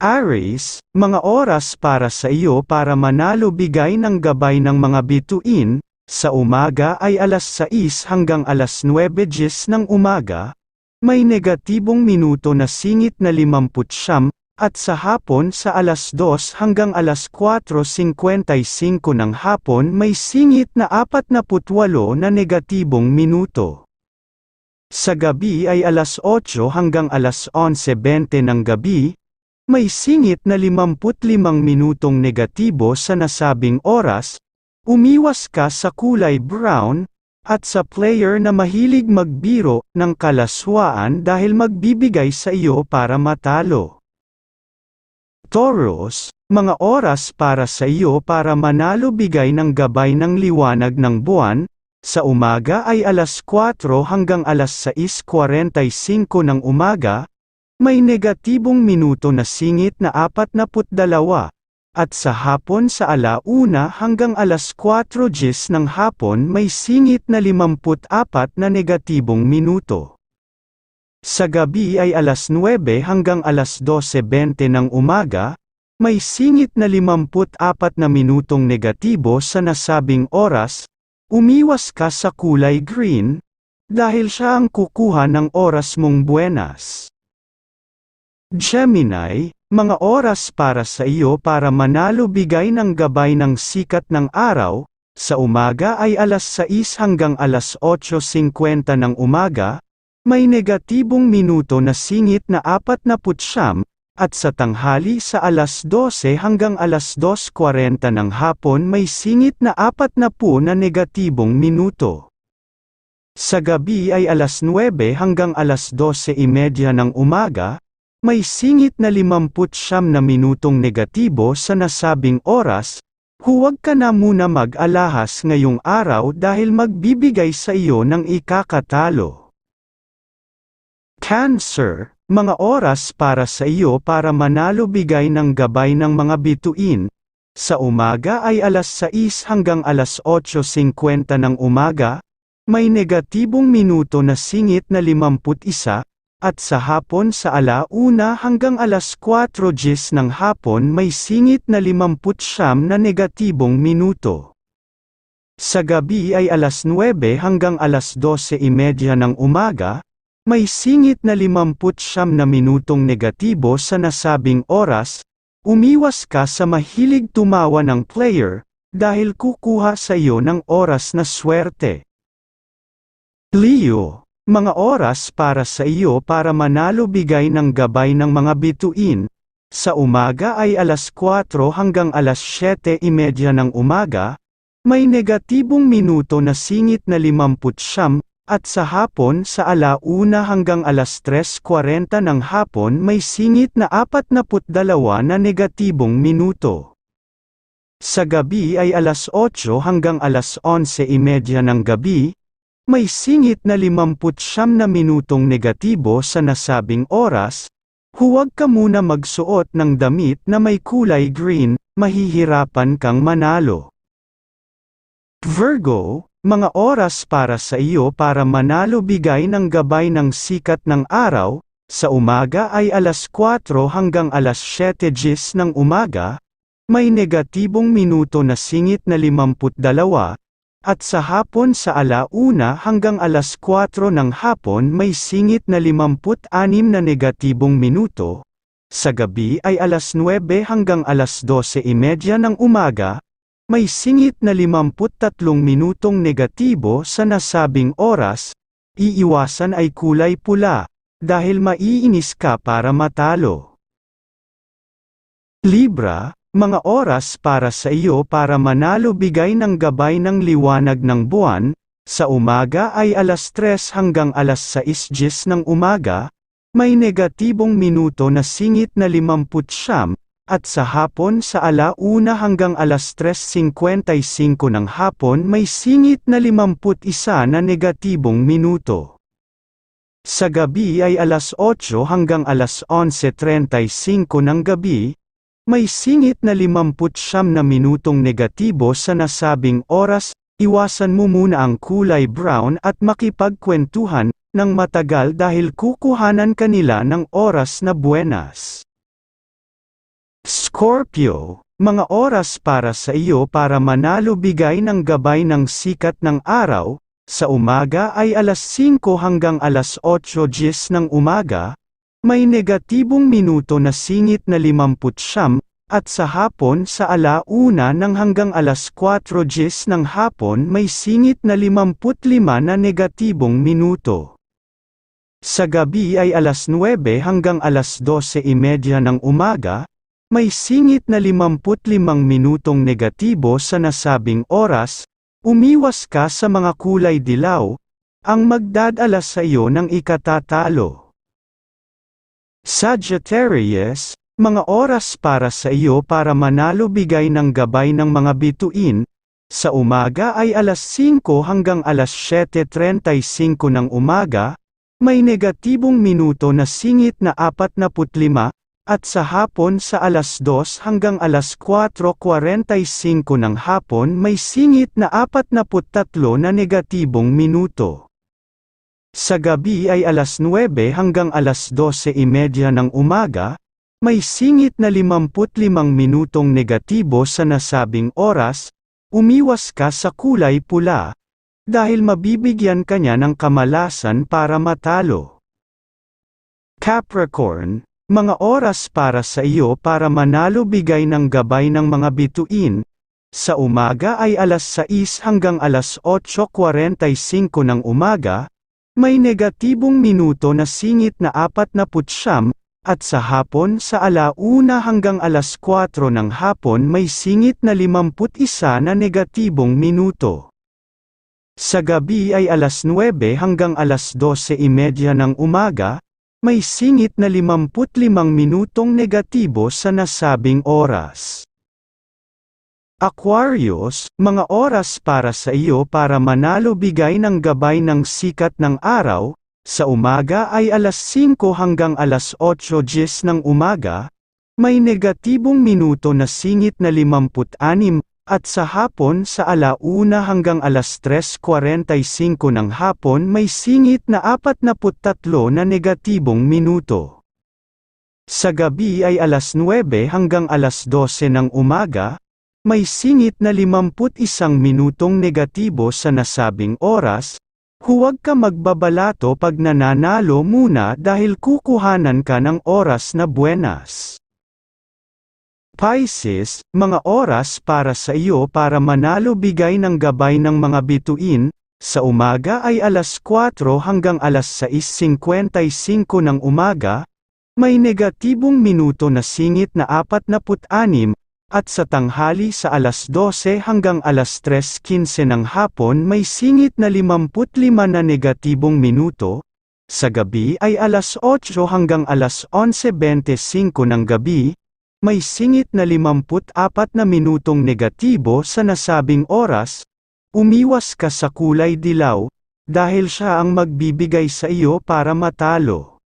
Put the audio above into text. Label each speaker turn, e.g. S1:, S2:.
S1: Aries, mga oras para sa iyo para manalo bigay ng gabay ng mga bituin, sa umaga ay alas 6 hanggang alas 9 gis ng umaga, may negatibong minuto na singit na 50 at sa hapon sa alas 2 hanggang alas 4.55 ng hapon may singit na 48 na negatibong minuto. Sa gabi ay alas 8 hanggang alas 11.20 ng gabi, may singit na 55 minutong negatibo sa nasabing oras, umiwas ka sa kulay brown, at sa player na mahilig magbiro ng kalaswaan dahil magbibigay sa iyo para matalo. Taurus, mga oras para sa iyo para manalo bigay ng gabay ng liwanag ng buwan, sa umaga ay alas 4 hanggang alas 6.45 ng umaga, may negatibong minuto na singit na 42, at sa hapon sa alauna hanggang alas 4 gis ng hapon may singit na 54 na negatibong minuto. Sa gabi ay alas 9 hanggang alas 12.20 ng umaga, may singit na 54 na minutong negatibo sa nasabing oras, umiwas ka sa kulay green, dahil siya ang kukuha ng oras mong buenas. Gemini, mga oras para sa iyo para manalo bigay ng gabay ng sikat ng araw, sa umaga ay alas 6 hanggang alas 8.50 ng umaga, may negatibong minuto na singit na 49, at sa tanghali sa alas 12 hanggang alas 2.40 ng hapon may singit na 40 na negatibong minuto. Sa gabi ay alas 9 hanggang alas 12.30 ng umaga, may singit na 50 na minutong negatibo sa nasabing oras, huwag ka na muna mag-alahas ngayong araw dahil magbibigay sa iyo ng ikakatalo. Cancer, mga oras para sa iyo para manalo bigay ng gabay ng mga bituin, sa umaga ay alas 6 hanggang alas 8.50 ng umaga, may negatibong minuto na singit na 51, at sa hapon sa alauna hanggang alas 4 gis ng hapon may singit na 50 na negatibong minuto. Sa gabi ay alas 9 hanggang alas 12.30 ng umaga, may singit na 50 na minutong negatibo sa nasabing oras, umiwas ka sa mahilig tumawa ng player, dahil kukuha sa iyo ng oras na swerte. Leo mga oras para sa iyo para manalo bigay ng gabay ng mga bituin, sa umaga ay alas 4 hanggang alas 7.30 ng umaga, may negatibong minuto na singit na 50 at sa hapon sa alauna hanggang alas 3.40 ng hapon may singit na 42 na negatibong minuto. Sa gabi ay alas 8 hanggang alas 11.30 ng gabi, may singit na 50 na minutong negatibo sa nasabing oras, huwag ka muna magsuot ng damit na may kulay green, mahihirapan kang manalo. Virgo, mga oras para sa iyo para manalo bigay ng gabay ng sikat ng araw, sa umaga ay alas 4 hanggang alas 7 gis ng umaga, may negatibong minuto na singit na 52, at sa hapon sa alauna hanggang alas 4 ng hapon may singit na 56 na negatibong minuto. Sa gabi ay alas 9 hanggang alas 12.30 ng umaga, may singit na 53 minutong negatibo sa nasabing oras, iiwasan ay kulay pula, dahil maiinis ka para matalo. Libra, mga oras para sa iyo para manalo bigay ng gabay ng liwanag ng buwan, sa umaga ay alas 3 hanggang alas 6 gis ng umaga, may negatibong minuto na singit na 50 at sa hapon sa alauna hanggang alas 3.55 ng hapon may singit na 51 na negatibong minuto. Sa gabi ay alas 8 hanggang alas 11.35 ng gabi, may singit na 50 na minutong negatibo sa nasabing oras, iwasan mo muna ang kulay brown at makipagkwentuhan ng matagal dahil kukuhanan kanila ng oras na buenas. Scorpio, mga oras para sa iyo para manalo bigay ng gabay ng sikat ng araw, sa umaga ay alas 5 hanggang alas 8 gis ng umaga, may negatibong minuto na singit na 50 at sa hapon sa alauna ng hanggang alas 4 gis ng hapon may singit na 55 na negatibong minuto. Sa gabi ay alas 9 hanggang alas 12.30 ng umaga, may singit na 55 minutong negatibo sa nasabing oras, umiwas ka sa mga kulay dilaw, ang magdadala sa iyo ng ikatatalo. Sagittarius, mga oras para sa iyo para manalo bigay ng gabay ng mga bituin, sa umaga ay alas 5 hanggang alas 7.35 ng umaga, may negatibong minuto na singit na 45, at sa hapon sa alas 2 hanggang alas 4.45 ng hapon may singit na 43 na negatibong minuto. Sa gabi ay alas 9 hanggang alas 12.30 ng umaga, may singit na 55 minutong negatibo sa nasabing oras, umiwas ka sa kulay pula, dahil mabibigyan ka niya ng kamalasan para matalo. Capricorn, mga oras para sa iyo para manalo bigay ng gabay ng mga bituin, sa umaga ay alas 6 hanggang alas 8.45 ng umaga, may negatibong minuto na singit na 49, at sa hapon sa alauna hanggang alas 4 ng hapon may singit na 51 na negatibong minuto. Sa gabi ay alas 9 hanggang alas 12.30 ng umaga, may singit na 55 minutong negatibo sa nasabing oras. Aquarius, mga oras para sa iyo para manalo bigay ng gabay ng sikat ng araw, sa umaga ay alas 5 hanggang alas 8 gis ng umaga, may negatibong minuto na singit na 56, at sa hapon sa alauna hanggang alas 3.45 ng hapon may singit na 43 na negatibong minuto. Sa gabi ay alas 9 hanggang alas 12 ng umaga, may singit na 51 minutong negatibo sa nasabing oras, huwag ka magbabalato pag nananalo muna dahil kukuhanan ka ng oras na buenas. Pisces, mga oras para sa iyo para manalo bigay ng gabay ng mga bituin, sa umaga ay alas 4 hanggang alas 6.55 ng umaga, may negatibong minuto na singit na 46, at sa tanghali sa alas 12 hanggang alas 3.15 ng hapon may singit na 55 na negatibong minuto, sa gabi ay alas 8 hanggang alas 11.25 ng gabi, may singit na 54 na minutong negatibo sa nasabing oras, umiwas ka sa kulay dilaw, dahil siya ang magbibigay sa iyo para matalo.